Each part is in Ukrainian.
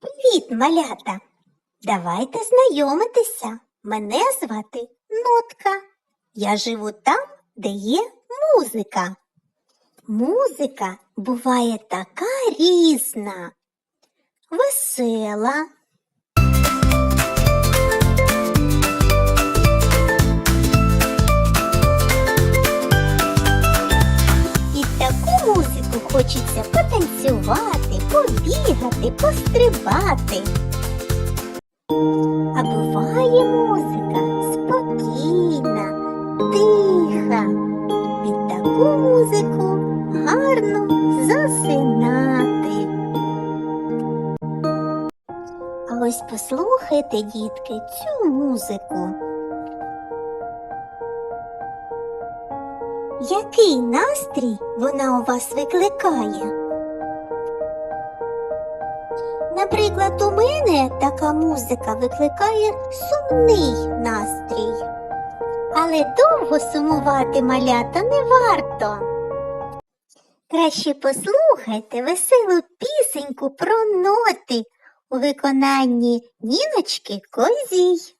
Привіт, малята! Давайте знайомитися. Мене звати Нотка. Я живу там, де є музика. Музика буває така різна, весела, І таку музику хочеться потанцювати, побігати, пострибати. А буває музика спокійна, тиха. Під таку музику гарно засинати. А ось послухайте, дітки, цю музику. Який настрій вона у вас викликає? Наприклад, у мене така музика викликає сумний настрій. Але довго сумувати малята не варто. Краще послухайте веселу пісеньку про ноти у виконанні Ніночки Козій.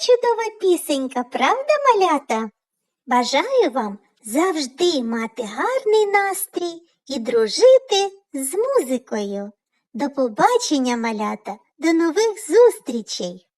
Чудова пісенька, правда, малята? Бажаю вам завжди мати гарний настрій і дружити з музикою. До побачення, малята, до нових зустрічей!